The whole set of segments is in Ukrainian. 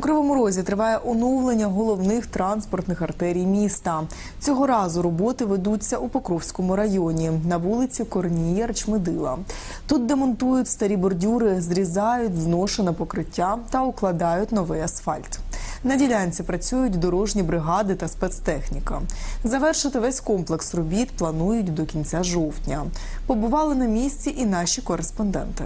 У Кривому Розі триває оновлення головних транспортних артерій міста. Цього разу роботи ведуться у Покровському районі на вулиці Корнія Рчмедила. Тут демонтують старі бордюри, зрізають зношене покриття та укладають новий асфальт. На ділянці працюють дорожні бригади та спецтехніка. Завершити весь комплекс робіт планують до кінця жовтня. Побували на місці і наші кореспонденти.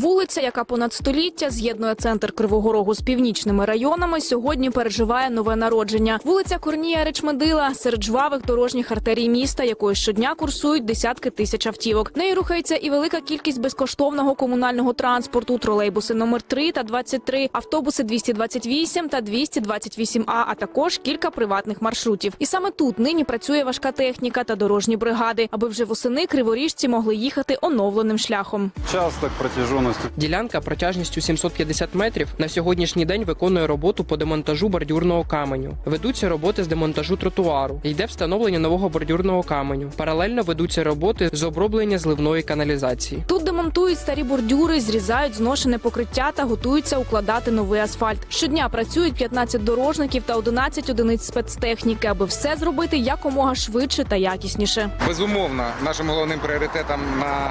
Вулиця, яка понад століття з'єднує центр Кривого Рогу з північними районами, сьогодні переживає нове народження. Вулиця Корнія Речмедила серед жвавих дорожніх артерій міста, якої щодня курсують десятки тисяч автівок. В неї рухається і велика кількість безкоштовного комунального транспорту, тролейбуси номер 3 та 23, автобуси 228 та 228А, а також кілька приватних маршрутів. І саме тут нині працює важка техніка та дорожні бригади, аби вже восени криворіжці могли їхати оновленим шляхом. Час так протяжоно 90. Ділянка протяжністю 750 метрів на сьогоднішній день виконує роботу по демонтажу бордюрного каменю. Ведуться роботи з демонтажу тротуару. Йде встановлення нового бордюрного каменю. Паралельно ведуться роботи з оброблення зливної каналізації. Тут демонтують старі бордюри, зрізають зношене покриття та готуються укладати новий асфальт. Щодня працюють 15 дорожників та 11 одиниць спецтехніки, аби все зробити якомога швидше та якісніше. Безумовно, нашим головним пріоритетом на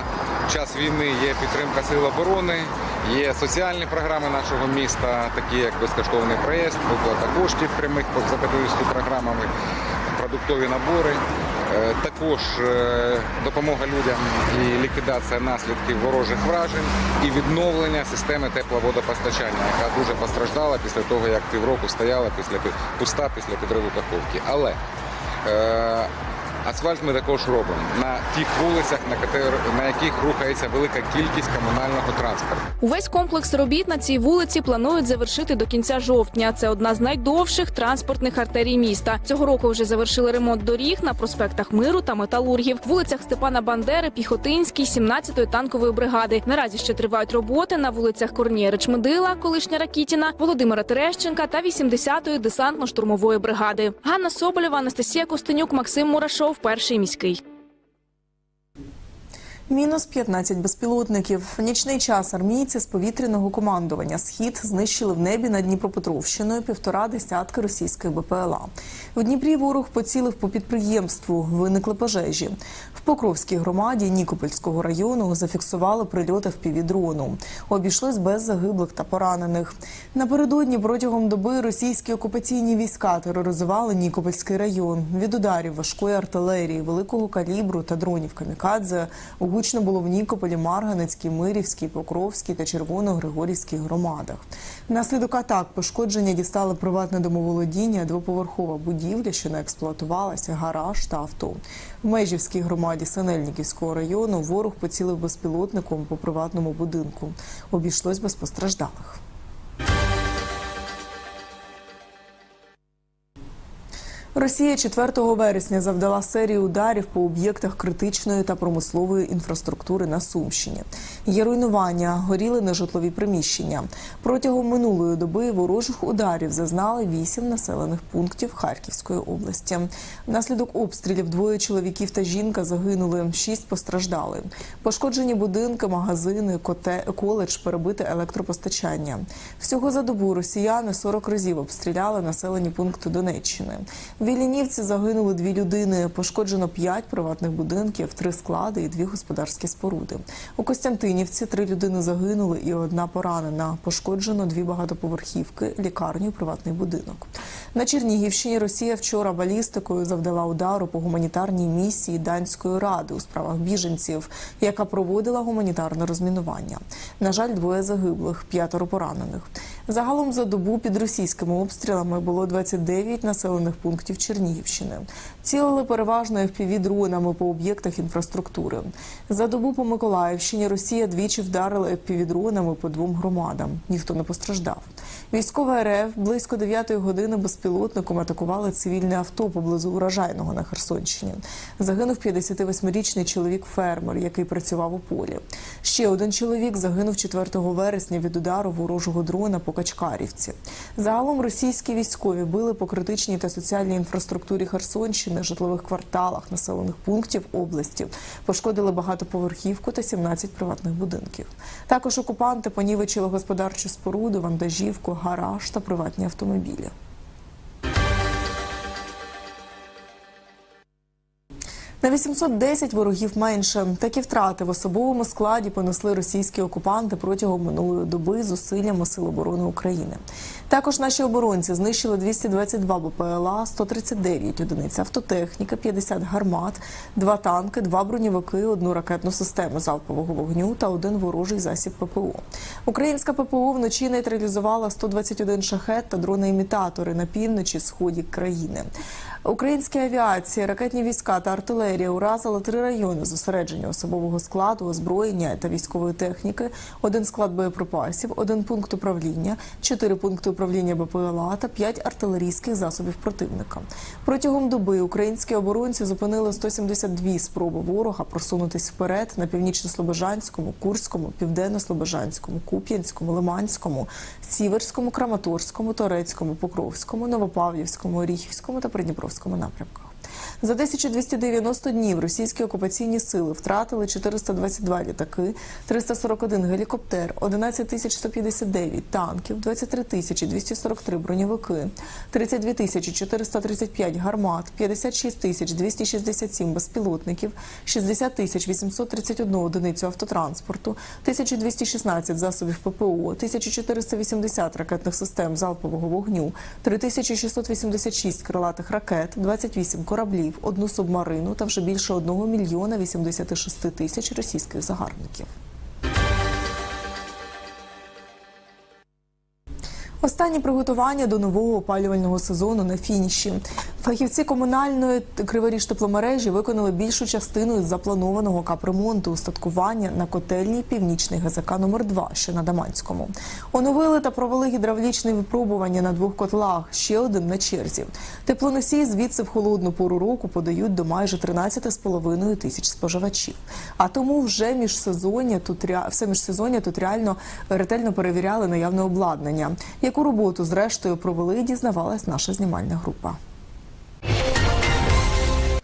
час війни є підтримка сил оборони, є соціальні програми нашого міста, такі як безкоштовний проїзд, виплата коштів прямих за 50 програмами, продуктові набори. Е, Також е, допомога людям і ліквідація наслідків ворожих вражень і відновлення системи тепловодопостачання, яка дуже постраждала після того, як півроку стояла після пуста після підриву каховки. Але е, Асфальт ми також робимо на тих вулицях, на, на яких рухається велика кількість комунального транспорту. Увесь комплекс робіт на цій вулиці планують завершити до кінця жовтня. Це одна з найдовших транспортних артерій міста. Цього року вже завершили ремонт доріг на проспектах Миру та Металургів, вулицях Степана Бандери, Піхотинській, 17-ї танкової бригади. Наразі ще тривають роботи на вулицях Корнія Речмедила, колишня Ракітіна, Володимира Терещенка та 80-ї десантно-штурмової бригади. Ганна Соболєва, Анастасія Костенюк, Максим Мурашов, перший міський. Мінус 15 безпілотників. Нічний час армійці з повітряного командування Схід знищили в небі над Дніпропетровщиною півтора десятки російських БПЛА. В Дніпрі ворог поцілив по підприємству. Виникли пожежі. В Покровській громаді Нікопольського району зафіксували прильоти в півдрону. Обійшлось без загиблих та поранених. Напередодні протягом доби російські окупаційні війська тероризували Нікопольський район. Від ударів важкої артилерії, великого калібру та дронів камікадзе гучно було в Нікополі, Марганецькій, Мирівській, Покровській та Червоно-Григорівській громадах. Внаслідок атак пошкодження дістали приватне домоволодіння, двоповерхова будівля, що не експлуатувалася, гараж та авто. В Межівській громаді Синельниківського району ворог поцілив безпілотником по приватному будинку. Обійшлось без постраждалих. Росія 4 вересня завдала серію ударів по об'єктах критичної та промислової інфраструктури на Сумщині. Є руйнування, горіли нежитлові приміщення. Протягом минулої доби ворожих ударів зазнали вісім населених пунктів Харківської області. Внаслідок обстрілів двоє чоловіків та жінка загинули, шість постраждали. Пошкоджені будинки, магазини, коте, коледж, перебите електропостачання. Всього за добу росіяни 40 разів обстріляли населені пункти Донеччини. В Вілінівці загинули дві людини. Пошкоджено п'ять приватних будинків, три склади і дві господарські споруди. У Костянтинівці три людини загинули і одна поранена. Пошкоджено дві багатоповерхівки, лікарню, приватний будинок. На Чернігівщині Росія вчора балістикою завдала удару по гуманітарній місії Данської ради у справах біженців, яка проводила гуманітарне розмінування. На жаль, двоє загиблих, п'ятеро поранених. Загалом за добу під російськими обстрілами було 29 населених пунктів Чернігівщини. Цілили переважно fpv дронами по об'єктах інфраструктури. За добу по Миколаївщині Росія двічі вдарила fpv дронами по двом громадам. Ніхто не постраждав. Військова РФ близько 9 години безпілотником атакували цивільне авто поблизу урожайного на Херсонщині. Загинув 58-річний чоловік-фермер, який працював у полі. Ще один чоловік загинув 4 вересня від удару ворожого дрона по Качкарівці. Загалом російські військові били по критичній та соціальній інфраструктурі Херсонщини, житлових кварталах, населених пунктів області. Пошкодили багатоповерхівку та 17 приватних будинків. Також окупанти понівечили господарчу споруду, вантажівку, гараж та приватні автомобілі. На 810 ворогів менше. Такі втрати в особовому складі понесли російські окупанти протягом минулої доби зусиллями Сил оборони України. Також наші оборонці знищили 222 БПЛА, 139 одиниць автотехніки, 50 гармат, два танки, два броньовики, одну ракетну систему залпового вогню та один ворожий засіб ППО. Українська ППО вночі нейтралізувала 121 шахет та дрони-імітатори на півночі сході країни. Українські авіації, ракетні війська та артилерія уразили три райони зосередження особового складу, озброєння та військової техніки, один склад боєприпасів, один пункт управління, чотири пункти управління БПЛА та п'ять артилерійських засобів противника. Протягом доби українські оборонці зупинили 172 спроби ворога просунутись вперед на північно-слобожанському, Курському, південно-слобожанському, Куп'янському, Лиманському, Сіверському, Краматорському, Торецькому, Покровському, Новопавлівському, Оріхівському та Придніпровському напрямках. За 1290 днів російські окупаційні сили втратили 422 літаки, 341 гелікоптер, 11 159 танків, 23 243 броньовики, 32 435 гармат, 56 267 безпілотників, 60 831 одиницю автотранспорту, 1216 засобів ППО, 1480 ракетних систем залпового вогню, 3686 крилатих ракет, 28 кораблів, одну субмарину та вже більше 1 мільйона 86 тисяч російських загарбників. Останні приготування до нового опалювального сезону на фініші. Фахівці комунальної криворіж тепломережі виконали більшу частину із запланованого капремонту устаткування на котельній північний ГЗК номер 2 що на Даманському. Оновили та провели гідравлічне випробування на двох котлах. Ще один на черзі. Теплоносії звідси в холодну пору року подають до майже 13,5 тисяч споживачів. А тому вже міжсезоння тут все міжсезоння тут реально ретельно перевіряли наявне обладнання. Яку роботу зрештою провели, дізнавалась наша знімальна група.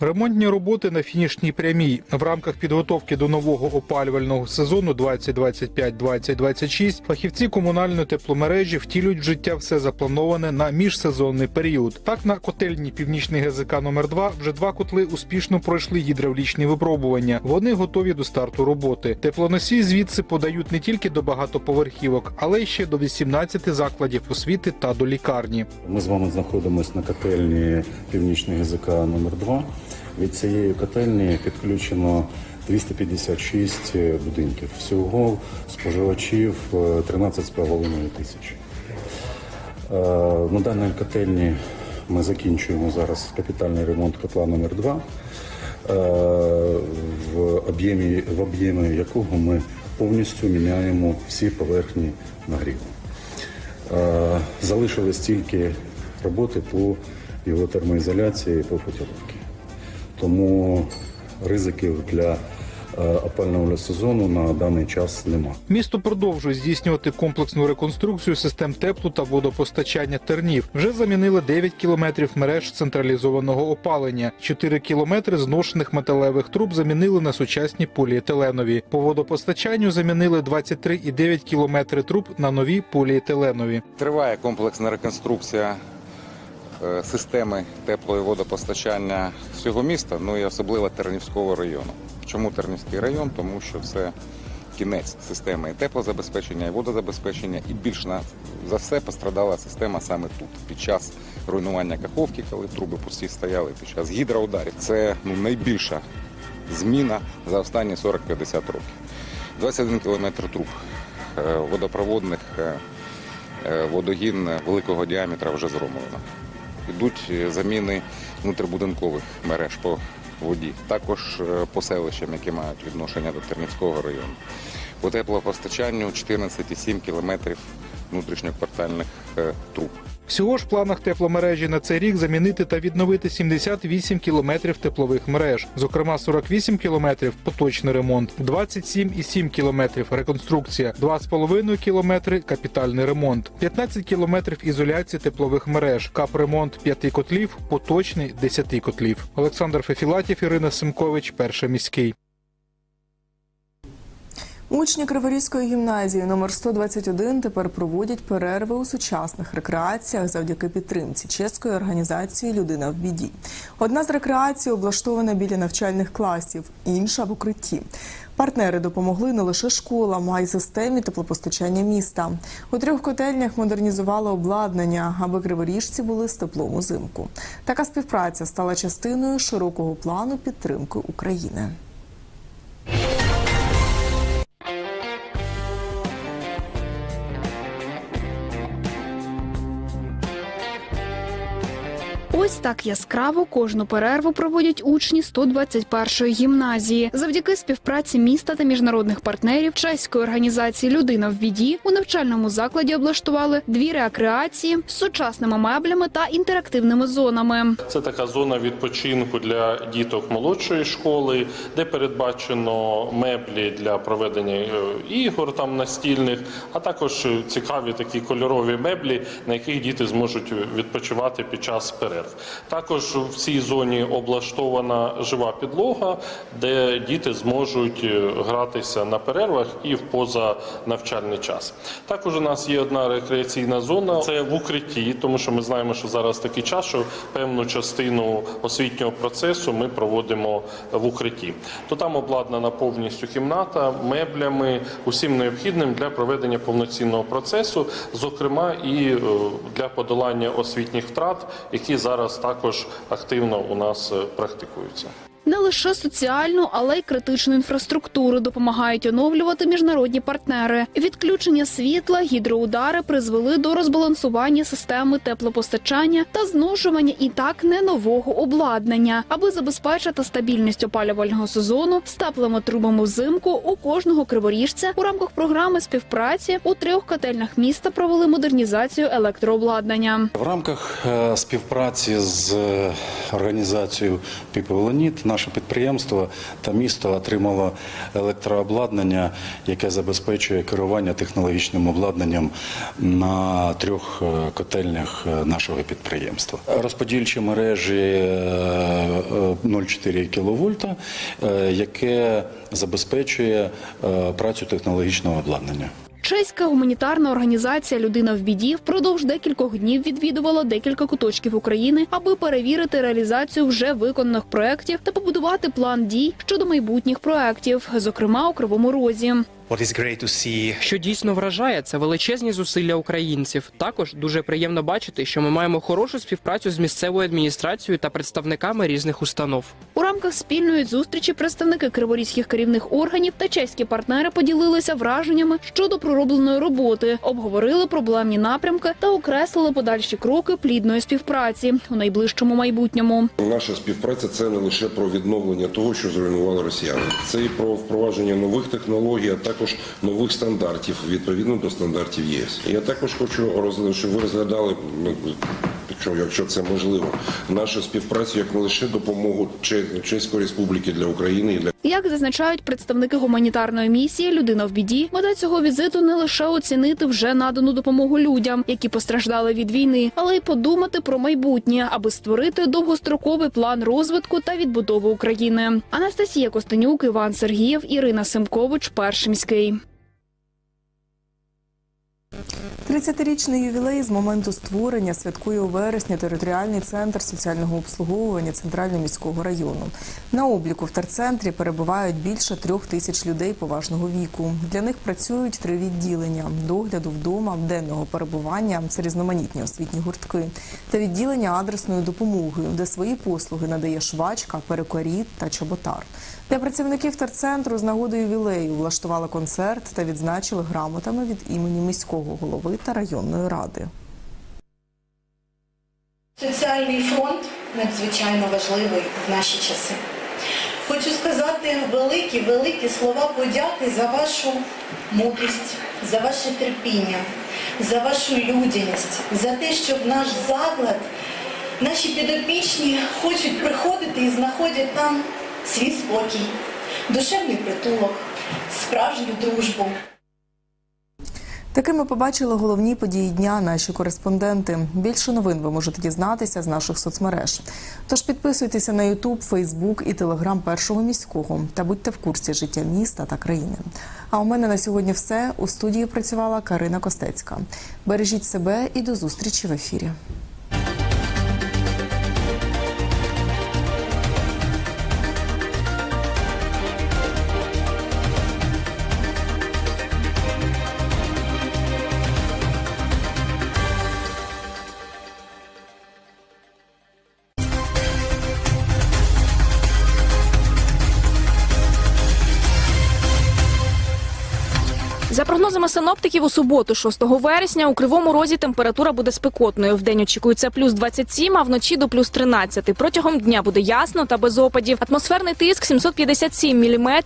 Ремонтні роботи на фінішній прямій в рамках підготовки до нового опалювального сезону 2025-2026 фахівці комунальної тепломережі втілюють в життя все заплановане на міжсезонний період. Так на котельні північний ГЗК номер 2 вже два котли успішно пройшли гідравлічні випробування. Вони готові до старту роботи. Теплоносії звідси подають не тільки до багатоповерхівок, але й ще до 18 закладів освіти та до лікарні. Ми з вами знаходимося на котельні Північний ГЗК номер 2 Від цієї котельні підключено 256 будинків. Всього споживачів е, 13,5 тисяч. Е, На даній котельні ми закінчуємо зараз капітальний ремонт котла номер 2 в об'ємі, в об'ємі якого ми повністю міняємо всі поверхні нагріву. Е, Залишились тільки роботи по його термоізоляції по футіровці. Тому ризиків для е, опального сезону на даний час немає. Місто продовжує здійснювати комплексну реконструкцію систем теплу та водопостачання тернів. Вже замінили 9 кілометрів мереж централізованого опалення. 4 кілометри зношених металевих труб замінили на сучасні поліетиленові. По водопостачанню замінили 23,9 кілометри труб на нові поліетиленові. Триває комплексна реконструкція системи тепло- і водопостачання всього міста, ну і особливо Тернівського району. Чому Тернівський район? Тому що це кінець системи і теплозабезпечення, і водозабезпечення, і більш за все пострадала система саме тут, під час руйнування Каховки, коли труби пусті стояли, під час гідроударів. Це ну, найбільша зміна за останні 40-50 років. 21 кілометр труб е, водопроводних. е, Е, водогін великого діаметра вже зроблено. Йдуть е, заміни внутрибудинкових мереж по воді, також е, по селищам, які мають відношення до Тернівського району. По теплопостачанню 14,7 кілометрів внутрішньоквартальних е, труб. Всього ж в планах тепломережі на цей рік замінити та відновити 78 кілометрів теплових мереж, зокрема 48 кілометрів поточний ремонт, 27,7 кілометрів реконструкція, 2,5 кілометри капітальний ремонт, 15 кілометрів ізоляції теплових мереж, капремонт 5 котлів, поточний 10 котлів. Олександр Фефілатів, Ірина Симкович, перший міський. Учні Криворізької гімназії номер 121 тепер проводять перерви у сучасних рекреаціях завдяки підтримці чеської організації Людина в біді. Одна з рекреацій облаштована біля навчальних класів, інша в укритті. Партнери допомогли не лише школам, а й системі теплопостачання міста. У трьох котельнях модернізували обладнання, аби криворіжці були з теплом узимку. Така співпраця стала частиною широкого плану підтримки України. Так яскраво кожну перерву проводять учні 121-ї гімназії. Завдяки співпраці міста та міжнародних партнерів чеської організації Людина в біді у навчальному закладі облаштували дві рекреації з сучасними меблями та інтерактивними зонами. Це така зона відпочинку для діток молодшої школи, де передбачено меблі для проведення е, ігор там настільних, а також цікаві такі кольорові меблі, на яких діти зможуть відпочивати під час перерв. Також в цій зоні облаштована жива підлога, де діти зможуть е, гратися на перервах і в позанавчальний час. Також у нас є одна рекреаційна зона, це в укритті, тому що ми знаємо, що зараз такий час, що певну частину освітнього процесу ми проводимо в укритті. То там обладнана повністю кімната меблями, усім необхідним для проведення повноцінного процесу, зокрема і е, для подолання освітніх втрат, які зараз також активно у нас е, практикуються. Не лише соціальну, але й критичну інфраструктуру допомагають оновлювати міжнародні партнери. Відключення світла, гідроудари призвели до розбалансування системи теплопостачання та зношування і так не нового обладнання, аби забезпечити стабільність опалювального сезону з теплими трубами взимку у кожного криворіжця у рамках програми співпраці у трьох котельнях міста провели модернізацію електрообладнання. В рамках е, співпраці з е, організацією Піпелоніт наше підприємство та місто отримало електрообладнання, яке забезпечує керування технологічним обладнанням на трьох е, котельнях е, нашого підприємства. Розподільчі мережі е, е, 0,4 кВт, яке забезпечує працю технологічного обладнання. Чеська гуманітарна організація Людина в біді впродовж декількох днів відвідувала декілька куточків України, аби перевірити реалізацію вже виконаних проєктів та побудувати план дій щодо майбутніх проєктів, зокрема у Кривому Розі. What is great to see Що дійсно вражає, це величезні зусилля українців. Також дуже приємно бачити, що ми маємо хорошу співпрацю з місцевою адміністрацією та представниками різних установ. У рамках спільної зустрічі представники криворізьких керівних органів та чеські партнери поділилися враженнями щодо проробленої роботи, обговорили проблемні напрямки та окреслили подальші кроки плідної співпраці у найближчому майбутньому. Наша співпраця це не лише про відновлення того, що зруйнували росіяни. Це і про впровадження нових технологій, а також нових стандартів відповідно до стандартів ЄС. Я також хочу щоб ви розглядали, якщо, це можливо, нашу співпрацю як не лише допомогу Чеської Республіки для України і для Як зазначають представники гуманітарної місії Людина в біді, мета цього візиту не лише оцінити вже надану допомогу людям, які постраждали від війни, але й подумати про майбутнє, аби створити довгостроковий план розвитку та відбудови України. Анастасія Костенюк, Іван Сергієв, Ірина Симкович, перший 30-річний ювілей з моменту створення святкує у вересні територіальний центр соціального обслуговування Центрального міського району. На обліку в терцентрі перебувають більше трьох тисяч людей поважного віку. Для них працюють три відділення: догляду вдома, денного перебування, це різноманітні освітні гуртки та відділення адресної допомоги, де свої послуги надає швачка, перукарі та чоботар. Для працівників терцентру з нагоди ювілею влаштували концерт та відзначили грамотами від імені міського голови та районної ради. Соціальний фронт надзвичайно важливий в наші часи. Хочу сказати великі, великі слова подяки за вашу мудрість, за ваше терпіння, за вашу людяність, за те, що в наш заклад наші підопічні хочуть приходити і знаходять там свій спокій, душевний притулок, справжню дружбу. Такими побачили головні події дня наші кореспонденти. Більше новин ви можете дізнатися з наших соцмереж. Тож підписуйтеся на Ютуб, Фейсбук і Телеграм першого міського та будьте в курсі життя міста та країни. А у мене на сьогодні все. У студії працювала Карина Костецька. Бережіть себе і до зустрічі в ефірі. Прогнозами синоптиків, у суботу, 6 вересня, у Кривому Розі температура буде спекотною. Вдень очікується плюс 27, а вночі до плюс 13. Протягом дня буде ясно та без опадів. Атмосферний тиск 757 міліметрів.